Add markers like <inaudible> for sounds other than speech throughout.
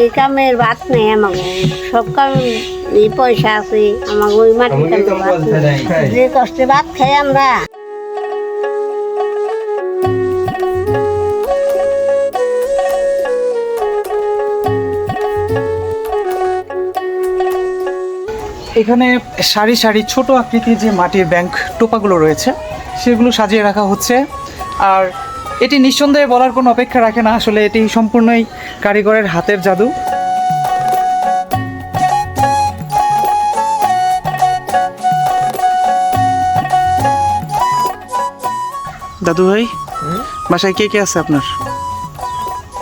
এই কামের ভাত নেই আমাকে। সব কাম এই পয়সা আছে আমাকে ওই মাটি আমাকে ভাত যে কষ্টে ভাত খাই আমরা। এখানে সারি সারি ছোট আকৃতির যে মাটির ব্যাংক টোপাগুলো রয়েছে সেগুলো সাজিয়ে রাখা হচ্ছে। আর এটি নিঃসন্দেহে বলার কোনো অপেক্ষা রাখে না। আসলে এটি সম্পূর্ণই কারিগরের হাতের জাদু। দাদু ভাই বাসায় কে কে আছে আপনার?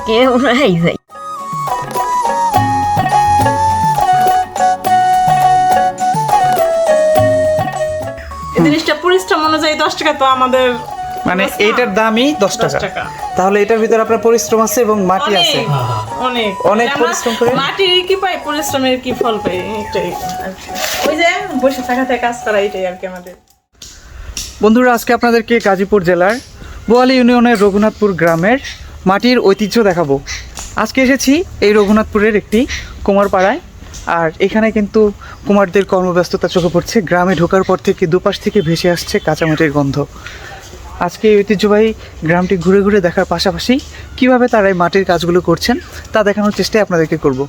কেউ নাই ভাই। জিনিসটা পরিশ্রম অনুযায়ী দশ টাকা তো আমাদের মানে। এইটার দামই দশ টাকা। তাহলে এটার ভিতরে আপনার পরিশ্রম আছে এবং মাটি আছে। অনেক। অনেক অনেক পরিশ্রম করে- মাটির কি পাই? পরিশ্রমের কি ফল পাই? এটাই ওই যে বসে থাকাতে কাজ করা এটাই আর কি আমাদের। বন্ধুরা আজকে আপনাদেরকে গাজীপুর জেলার বোয়ালি ইউনিয়নের রঘুনাথপুর গ্রামের মাটির ঐতিহ্য দেখাবো। আজকে এসেছি এই রঘুনাথপুরের একটি কুমারপাড়ায়। আর এখানে কিন্তু কুমারদের কর্মব্যস্ততা চোখে পড়ছে। গ্রামে ঢোকার পর থেকে দুপাশ থেকে ভেসে আসছে কাঁচামাটির গন্ধ। আজকে এই ঐতিহ্যবাহী গ্রামটি ঘুরে ঘুরে দেখার পাশাপাশি কীভাবে তারা এই মাটির কাজগুলো করছেন, তা দেখানোর চেষ্টাই আপনাদেরকে করব।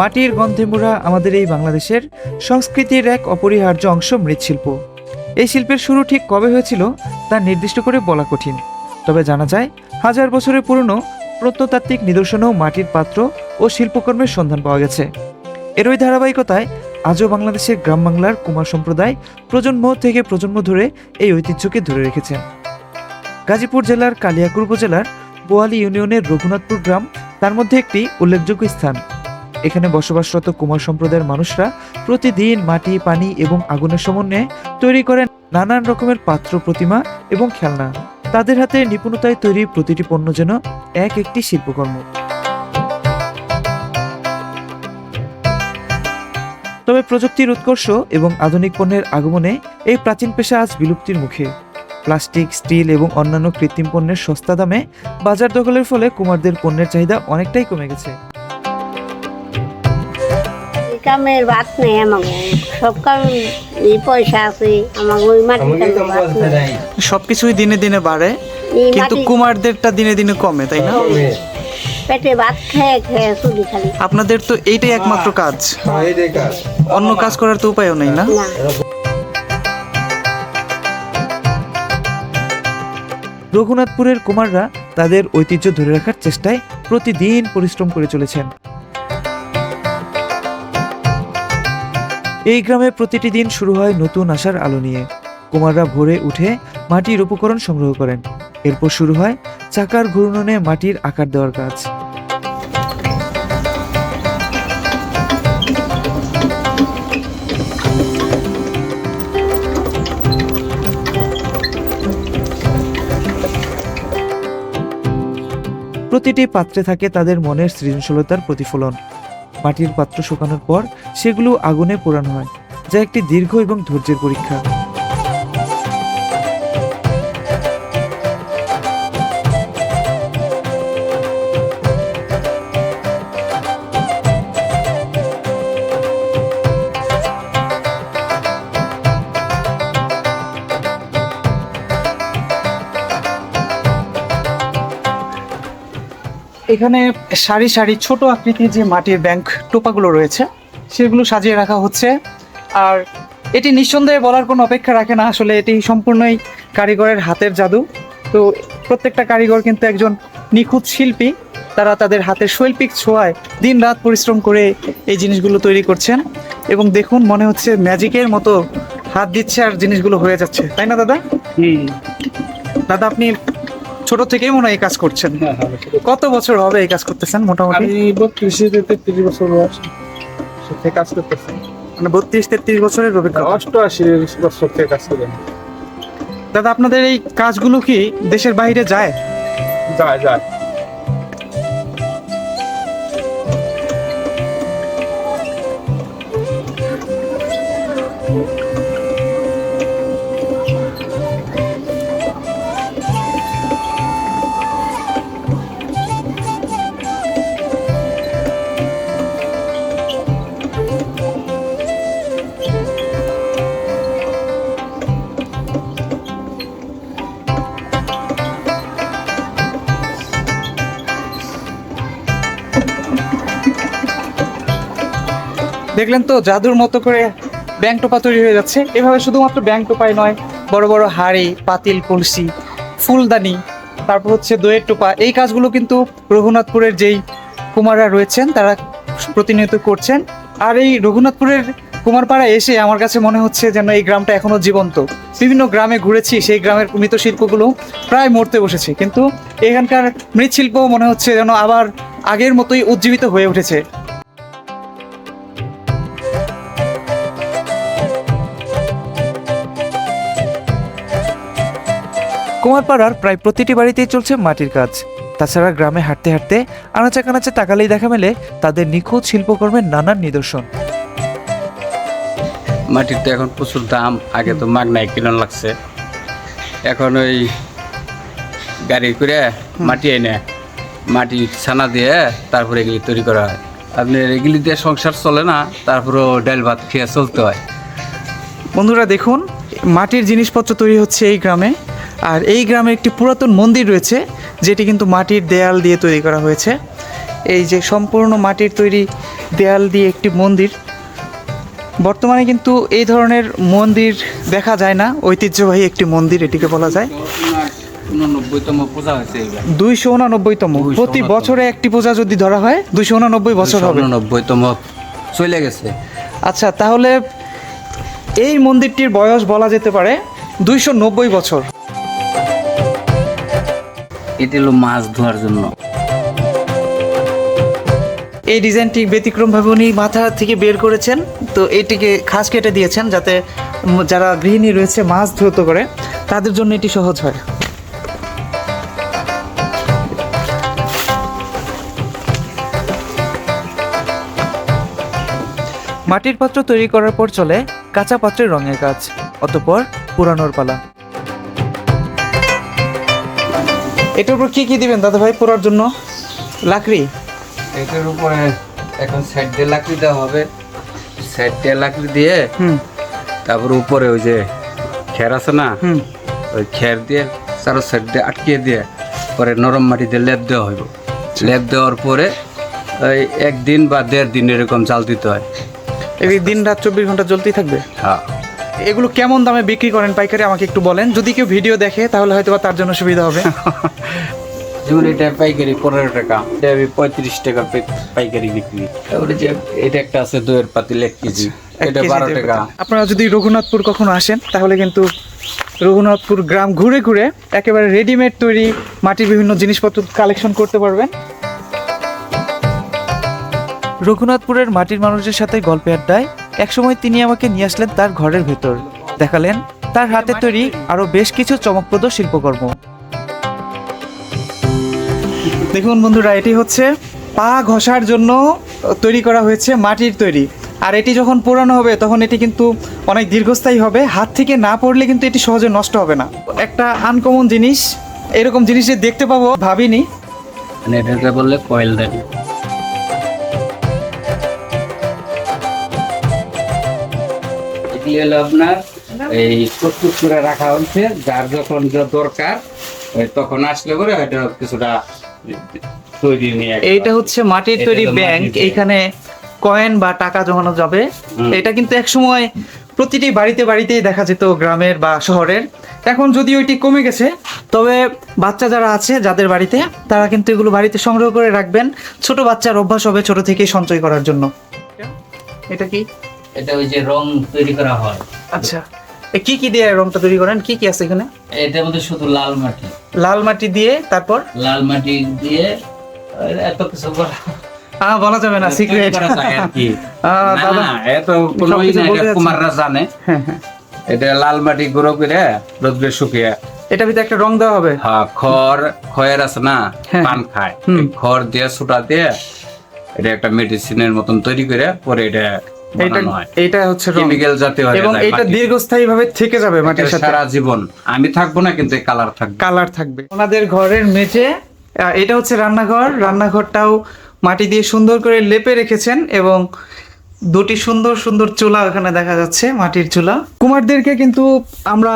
মাটির গন্ধে মোড়া আমাদের এই বাংলাদেশের সংস্কৃতির এক অপরিহার্য অংশ মৃৎশিল্প। এই শিল্পের শুরু ঠিক কবে হয়েছিল তা নির্দিষ্ট করে বলা কঠিন। তবে জানা যায়, হাজার বছরের পুরনো প্রত্নতাত্ত্বিক নিদর্শনেও মাটির পাত্র ও শিল্পকর্মের সন্ধান পাওয়া গেছে। এরই ধারাবাহিকতায় আজও বাংলাদেশের গ্রাম বাংলার কুমার সম্প্রদায় প্রজন্ম থেকে প্রজন্ম ধরে এই ঐতিহ্যকে ধরে রেখেছেন। গাজীপুর জেলার কালিয়াকুর উপজেলার বোয়ালি ইউনিয়নের রঘুনাথপুর গ্রাম তার মধ্যে একটি উল্লেখযোগ্য স্থান। এখানে বসবাসরত কুমার সম্প্রদায়ের মানুষরা প্রতিদিন মাটি, পানি এবং আগুনের সমন্বয়ে তৈরি করেন নানান রকমের পাত্র প্রতিমা এবং খেলনা। তাদের হাতে নিপুণতায় তৈরি প্রতিটি পণ্য যেন এক একটি শিল্পকর্ম। তবে প্রযুক্তির উৎকর্ষ এবং আধুনিক পণ্যের আগমনে এই প্রাচীন পেশা আজ বিলুপ্তির মুখে। প্লাস্টিক, স্টিল এবং অন্যান্য কৃত্রিম পণ্যের সস্তা দামে বাজার দখলের ফলে কুমারদের পণ্যের চাহিদা অনেকটাই কমে গেছে। কামের ভাত নেই আমাকে সব এই পয়সা আছে ওই মাটি সবকিছুই দিনে দিনে বাড়ে কিন্তু কুমারদেরটা দিনে দিনে কমে তাই না? পেটে ভাত খেয়ে খেয়ে চুলি খালি। আপনাদের তো এইটাই একমাত্র কাজ। হ্যাঁ, অন্য কাজ করার তো উপায়ও নেই না। রঘুনাথপুরের কুমাররা তাদের ঐতিহ্য ধরে রাখার চেষ্টায় প্রতিদিন পরিশ্রম করে চলেছেন। এই গ্রামে প্রতিটি দিন শুরু হয় নতুন আশার আলো নিয়ে। কুমাররা ভোরে উঠে মাটির উপকরণ সংগ্রহ করেন। এরপর শুরু হয় চাকার ঘূর্ণনে মাটির আকার দেওয়ার কাজ। প্রতিটি পাত্রে থাকে তাদের মনের সৃজনশীলতার প্রতিফলন। মাটির পাত্র শুকানোর পর সেগুলো আগুনে পোড়ানো হয় যা একটি দীর্ঘ এবং ধৈর্যের পরীক্ষা। এখানে সারি সারি ছোট আকৃতির যে মাটির ব্যাংক টোপাগুলো রয়েছে সেগুলো সাজিয়ে রাখা হচ্ছে। আর এটি নিঃসন্দেহে বলার কোনো অপেক্ষা রাখে না আসলে এটি সম্পূর্ণই কারিগরের হাতের জাদু। তো প্রত্যেকটা কারিগর কিন্তু একজন নিখুঁত শিল্পী তারা তাদের হাতের শৈল্পিক ছোঁয়ায় দিন রাত পরিশ্রম করে এই জিনিসগুলো তৈরি করছেন। এবং দেখুন মনে হচ্ছে ম্যাজিকের মতো হাত দিচ্ছে আর জিনিসগুলো হয়ে যাচ্ছে। তাই না দাদা? দাদা আপনি ছোট থেকেই মনে হয় এই কাজ করছেন। কত বছর হবে এই কাজ করতেছেন মোটামুটি? আমি বত্রিশে তেত্রিশ বছর বয়স। থেকে কাজ করতেছি মানে বত্রিশ তেত্রিশ বছরের অভিজ্ঞতা। অষ্টআশি বছর থেকে কাজ করেন দাদা আপনাদের এই কাজগুলো কি দেশের বাইরে যায়? যায় যায়। দেখলেন তো, জাদুর মতো করে ব্যাং টোপা তৈরি হয়ে যাচ্ছে। এভাবে শুধুমাত্র ব্যাং টোপাই নয়, বড় বড় হাড়ি, পাতিল, কলসি, ফুলদানি, তারপর হচ্ছে দইয়ের টোপা। এই কাজগুলো কিন্তু রঘুনাথপুরের যেই কুমাররা রয়েছেন, তারা প্রতিনিয়ত করছেন। আর এই রঘুনাথপুরের কুমারপাড়া এসে আমার কাছে মনে হচ্ছে যেন এই গ্রামটা এখনও জীবন্ত। বিভিন্ন গ্রামে ঘুরেছি, সেই গ্রামের মৃৎশিল্পগুলো প্রায় মরতে বসেছে। কিন্তু এখানকার মৃৎশিল্প মনে হচ্ছে যেন আবার আগের মতোই উজ্জীবিত হয়ে উঠেছে। কুমারপাড়ার প্রায় প্রতিটি বাড়িতেই চলছে মাটির কাজ। তাছাড়া গ্রামে হাঁটতে হাঁটতে আনাচে কানাচে তাকালেই দেখা মেলে তাদের নিখুঁত শিল্পকর্মের নানান নিদর্শন। মাটির তো এখন প্রচুর দাম আগে তো মাগনায় কিনন লাগছে। এখন ওই গাড়ি করে মাটি এনে মাটি ছানা দিয়ে তারপরে এগুলি তৈরি করা হয়। আপনার এগুলি দিয়ে সংসার চলে না তারপরেও ডাল ভাত খেয়ে চলতে হয়। বন্ধুরা দেখুন মাটির জিনিসপত্র তৈরি হচ্ছে এই গ্রামে। আর এই গ্রামে একটি পুরাতন মন্দির রয়েছে যেটি কিন্তু মাটির দেয়াল দিয়ে তৈরি করা হয়েছে। এই যে সম্পূর্ণ মাটির তৈরি দেয়াল দিয়ে একটি মন্দির বর্তমানে কিন্তু এই ধরনের মন্দির দেখা যায় না ঐতিহ্যবাহী একটি মন্দির এটিকে বলা যায়। দুইশো উনানব্বইতম প্রতি বছরে একটি পূজা যদি ধরা হয় দুইশো উনানব্বই বছর হবে। উননব্বইতম চলে গেছে। আচ্ছা তাহলে এই মন্দিরটির বয়স বলা যেতে পারে দুইশো নব্বই বছর। এটি হলো মাছ ধোয়ার জন্য। এই ডিজাইনটি ব্যতিক্রমভাবে উনি মাথা থেকে বের করেছেন। তো এটিকে খাস কেটে দিয়েছেন যাতে যারা গৃহিণী রয়েছে মাছ ধুত করে, তাদের জন্য এটি সহজ হয়। মাটির পাত্র তৈরি করার পর চলে কাঁচা পাত্রের রঙের কাজ, অতঃপর পুরানোর পালা। এটার উপর কি কি দিবেন দাদা ভাই পোড়ার জন্য? লাকড়ি? এটার উপরে এখন সাইড দিয়ে লাকড়ি দেওয়া হবে। সাইড দিয়ে লাকড়ি দিয়ে হুম। তারপর উপরে ওই যে খের আছে না হুম। ওই খের দিয়ে চারো সাইড দিয়ে আটকিয়ে দিয়ে পরে নরম মাটি দিয়ে লেপ দেওয়া হইব। লেপ দেওয়ার পরে ওই একদিন বা দেড় দিন এরকম চাল দিতে হয়। এই দিন রাত চব্বিশ ঘণ্টা চলতেই থাকবে? হ্যাঁ। এগুলো কেমন দামে বিক্রি করেন পাইকারি আমাকে একটু বলেন। যদি কেউ ভিডিও দেখে তাহলে হয়তো বা তার জন্য সুবিধা হবে। <laughs> যেমন এটা পাইকারি পনেরো টাকা। এটা আমি পঁয়ত্রিশ টাকা পাইকারি বিক্রি। তারপরে যে এটা একটা আছে দইয়ের পাতিল এক কেজি। এটা বারো টাকা। আপনারা যদি রঘুনাথপুর কখনো আসেন তাহলে কিন্তু রঘুনাথপুর গ্রাম ঘুরে ঘুরে একেবারে রেডিমেড তৈরি মাটির বিভিন্ন জিনিসপত্র কালেকশন করতে পারবেন। রঘুনাথপুরের মাটির মানুষের সাথে গল্পে আড্ডায় একসময় তিনি আমাকে নিয়ে আসলেন তার ঘরের ভেতর। দেখালেন তার হাতে তৈরি আরও বেশ কিছু চমকপ্রদ শিল্পকর্ম। দেখুন বন্ধুরা এটি হচ্ছে পা ঘষার জন্য তৈরি করা হয়েছে মাটির তৈরি। আর এটি যখন পুরানো হবে তখন এটি কিন্তু অনেক দীর্ঘস্থায়ী হবে। হাত থেকে না পড়লে কিন্তু এটি সহজে নষ্ট হবে না। একটা আনকমন জিনিস এরকম জিনিস যে দেখতে পাবো ভাবিনি। মানে এটাকে বললে কয়েল দেন এগুলি হলো আপনার এই প্রস্তুত করে রাখা হয়েছে যার যখন দরকার তখন আসলে পরে হয়তো কিছুটা তৈরি নিয়ে এইটা হচ্ছে মাটির তৈরি ব্যাংক। এইখানে কয়েন বা টাকা জমানো যাবে। এটা কিন্তু একসময় প্রতিটি বাড়িতে বাড়িতেই দেখা যেত গ্রামের বা শহরের। এখন যদি ওইটি কমে গেছে তবে বাচ্চা যারা আছে যাদের বাড়িতে তারা কিন্তু এগুলো বাড়িতে সংগ্রহ করে রাখবেন। ছোট বাচ্চার অভ্যাস হবে ছোট থেকেই সঞ্চয় করার জন্য। এটা কি? এটা ওই যে রং তৈরি করা হয়। আচ্ছা। কি কি দিয়ে রংটা তৈরি করেন? কি কি আছে এখানে? এটার মধ্যে শুধু লাল মাটি। লাল মাটি দিয়ে তারপর? লাল মাটি দিয়ে এত কিছু করা। বলা যাবে না সিক্রেট দাদা এত কোনো এটা কুমাররা জানে হ্যাঁ হ্যাঁ। এটা লাল মাটি গুঁড়ো করে রোদ্রে শুকিয়ে। এটা ভিতরে একটা রং দেওয়া হবে? হ্যাঁ খড় খয়ের আছে না। পান খায়। খড় দিয়ে সুটা দিয়ে এটা একটা মেডিসিনের মতন তৈরি করে পরে এটা এইটা হচ্ছে কেমিক্যাল জাতীয় এবং এটা মাটি। দীর্ঘস্থায়ী ভাবে থেকে যাবে মাটির সাথে। সারা জীবন। আমি থাকব না কিন্তু কালার থাকবে। কালার থাকবে। ওনাদের ঘরের মেঝে এটা হচ্ছে রান্নাঘর। রান্নাঘরটাও মাটি দিয়ে সুন্দর করে লেপে রেখেছেন এবং দুটি সুন্দর সুন্দর চুলা ওখানে দেখা যাচ্ছে মাটির চুলা। কুমারদেরকে কিন্তু আমরা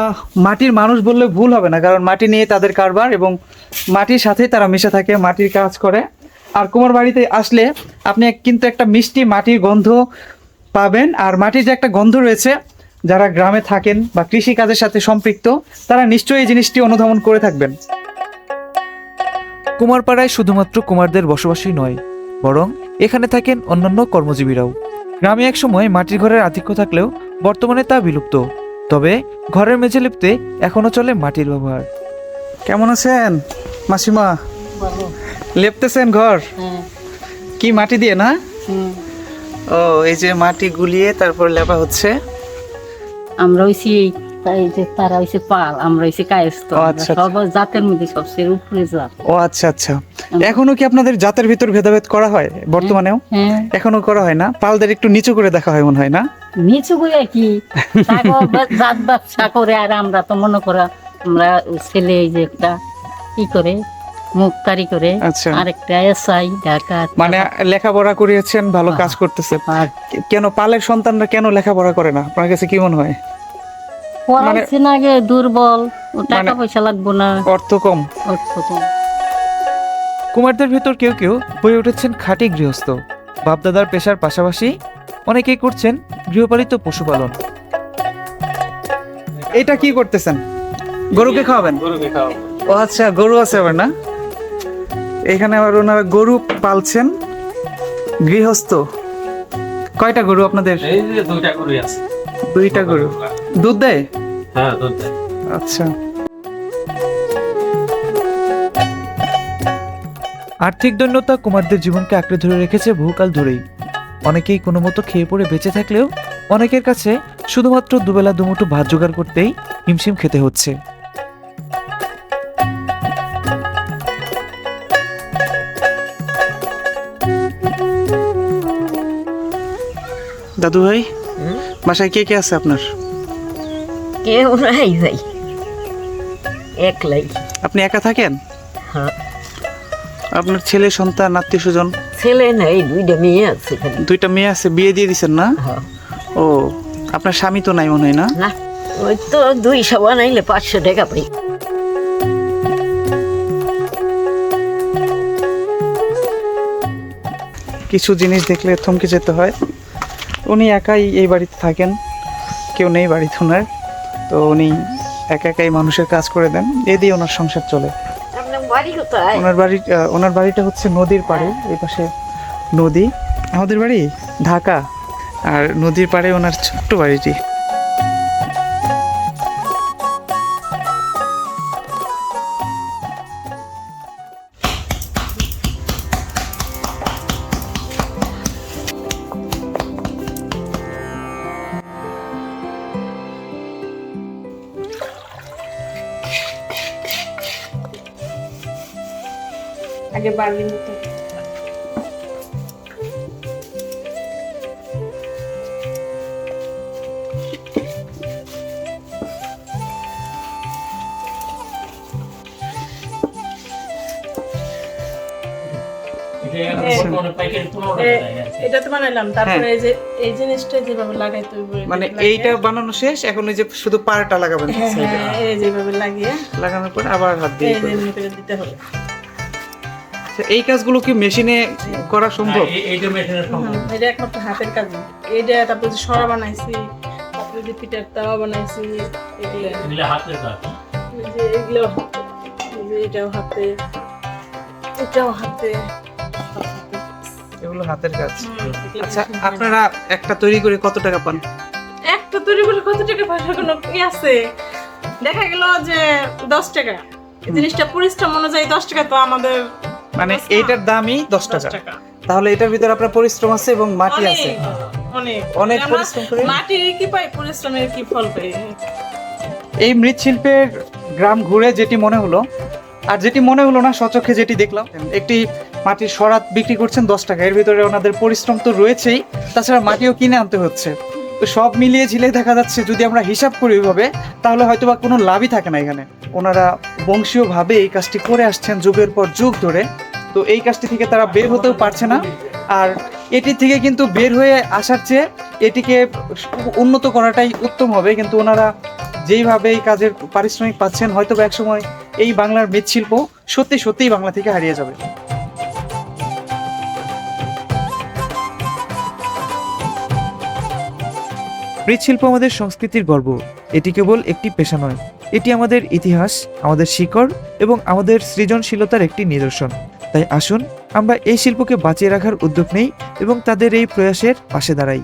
মাটির মানুষ বললে ভুল হবে না কারণ মাটি নিয়ে তাদের কারবার এবং মাটির সাথেই তারা মিশে থাকে মাটির কাজ করে। আর কুমার বাড়িতে আসলে আপনি কিন্তু একটা মিষ্টি মাটির গন্ধ পাবেন। আর মাটির যে একটা গন্ধ রয়েছে যারা গ্রামে থাকেন বা কৃষি কাজের সাথে সম্পৃক্ত তারা নিশ্চয়ই এই জিনিসটি অনুধাবন করে থাকবেন। কুমারপাড়ায় শুধুমাত্র কুমারদের বসবাসই নয় বরং এখানে থাকেন অন্যান্য কর্মজীবীরাও। গ্রামে এক সময় মাটির ঘরের আধিক্য থাকলেও বর্তমানে তা বিলুপ্ত। তবে ঘরের মেঝে লিপতে এখনও চলে মাটির ব্যবহার। কেমন আছেন মাসিমা? লেপতেছেন ঘর? কি মাটি দিয়ে না? ও এই যে মাটি গুলিয়ে তারপর লেপা হচ্ছে? আমরা হইছি এই যে তারা হইছে পাল আমরা হইছি কায়স্ত আচ্ছা, সব জাতের মধ্যে সবচেয়ে উপরে জাত। ও আচ্ছা আচ্ছা। এখনও কি আপনাদের জাতের ভিতর ভেদাভেদ করা হয় বর্তমানেও? হ্যাঁ এখনও করা হয় না? পালদের একটু নিচু করে দেখা হয় মনে হয় না? নিচু করে কি? <laughs> জাত ব্যবসা করে আর আমরা তো মনে করা আমরা ছেলে এই যে একটা কি করে মুক্তারি করে আচ্ছা। আরেকটা এসআই ঢাকা মানে লেখাপড়া করিয়েছেন ভালো কাজ করতেছে। কেন পালের সন্তানরা কেন লেখাপড়া করে না? আপনার কাছে কি মনে হয়? পড়াইছে না আগে দুর্বল টাকা মানে- পয়সা লাগবো না। অর্থ কম। অর্থ কম। কুমারদের ভেতর কেউ কেউ হয়ে উঠেছেন খাঁটি গৃহস্থ। বাপদাদার পেশার পাশাপাশি অনেকেই করছেন গৃহপালিত পশুপালন। এটা কি করতেছেন? গরুকে খাওয়াবেন? গরুকে খাওয়াবো। ও আচ্ছা গরু আছে আবার না? এখানে আবার ওনারা গরু পালছেন। গৃহস্থ। কয়টা গরু আপনাদের? এই যে দুইটা গরুই আছে। দুইটা গরু। দুধ দেয়? হ্যাঁ দুধ দেয়। আচ্ছা। আর্থিক দৈন্যতা কুমারদের জীবনকে আঁকড়ে ধরে রেখেছে বহুকাল ধরেই। অনেকেই কোনো মতো খেয়ে পড়ে বেঁচে থাকলেও অনেকের কাছে শুধুমাত্র দুবেলা দুমুঠো ভাত জোগাড় করতেই হিমশিম খেতে হচ্ছে। দাদু ভাই বাসায় কে কে আছে আপনার? কেউ নাই ভাই। একলাই। আপনি একা থাকেন? হ্যাঁ। আপনার ছেলে সন্তান আত্মীয় স্বজন? ছেলে নাই দুইটা মেয়ে আছে দুইটা মেয়ে আছে বিয়ে দিয়ে দিছেন না? হ্যাঁ। ও আপনার স্বামী তো নাই মনে হয় না? না ওই তো দুইশো বানাইলে পাঁচশো টাকা পাই। কিছু জিনিস দেখলে থমকে যেতে হয়। উনি একাই এই বাড়িতে থাকেন। কেউ নেই বাড়িতে ওনার। তো উনি একা একাই মানুষের কাজ করে দেন। এ দিয়ে ওনার সংসার চলে। ওনার বাড়ি ওনার বাড়িটা হচ্ছে নদীর পাড়ে এই পাশে নদী। আমাদের বাড়ি ঢাকা। আর নদীর পাড়ে ওনার ছোট্ট বাড়িটি। আগে বার্লি মতো এটা তো বানাইলাম তারপরে এই যে এই জিনিসটা যেভাবে লাগাইতে হ্যাঁ। মানে এইটা বানানো শেষ এখন এই যে শুধু পাড়টা লাগাবেন। হ্যাঁ হ্যাঁ এই যেভাবে লাগিয়ে। লাগানোর পর আবার হাত দিয়ে দিতে হবে। আচ্ছা, এই কাজগুলো কি মেশিনে করা সম্ভব? হুম, এটা একমাত্র হাতের কাজ। এইটা তারপরে যে সরা বানাইছি তারপরে যে পিঠার তাওয়া বানাইছি এগুলো। এই যে এগুলো যে এটাও হাতে এটাও হাতে। এগুলো হাতের কাজ। আচ্ছা আপনারা একটা তৈরি করে কত টাকা পান? একটা তৈরি করে কত টাকা পয়সা কোনো কি আছে? দেখা গেল যে দশ টাকা। জিনিসটা পরিশ্রম অনুযায়ী দশ টাকা তো আমাদের মানে? এইটার দামই দশ টাকা। তাহলে এটার ভিতরে আপনার পরিশ্রম আছে এবং মাটি আছে। অনেক। পরিশ্রম করে? মাটির কি পাই? পরিশ্রমের কি ফল পাই? এই মৃৎশিল্পের গ্রাম ঘুরে যেটি মনে হলো আর যেটি মনে হলো না সচক্ষে যেটি দেখলাম একটি মাটির সরাত বিক্রি করছেন দশ টাকা। এর ভিতরে ওনাদের পরিশ্রম তো রয়েছেই। তাছাড়া মাটিও কিনে আনতে হচ্ছে। তো সব মিলিয়ে ঝিলে দেখা যাচ্ছে, যদি আমরা হিসাব করি ওইভাবে, তাহলে হয়তো বা কোনো লাভই থাকে না এখানে। ওনারা বংশীয়ভাবে এই কাজটি করে আসছেন যুগের পর যুগ ধরে। তো এই কাজটি থেকে তারা বের হতেও পারছে না। আর এটি থেকে কিন্তু বের হয়ে আসার চেয়ে এটিকে উন্নত করাটাই উত্তম হবে। কিন্তু ওনারা যেইভাবে এই কাজের পারিশ্রমিক পাচ্ছেন হয়তো বা একসময় এই বাংলার মৃৎশিল্প সত্যি সত্যিই বাংলা থেকে হারিয়ে যাবে। মৃৎশিল্প আমাদের সংস্কৃতির গর্ব। এটি কেবল একটি পেশা নয়, এটি আমাদের ইতিহাস, আমাদের শিকড় এবং আমাদের সৃজনশীলতার একটি নিদর্শন। তাই আসুন, আমরা এই শিল্পকে বাঁচিয়ে রাখার উদ্যোগ নেই এবং তাদের এই প্রয়াসের পাশে দাঁড়াই।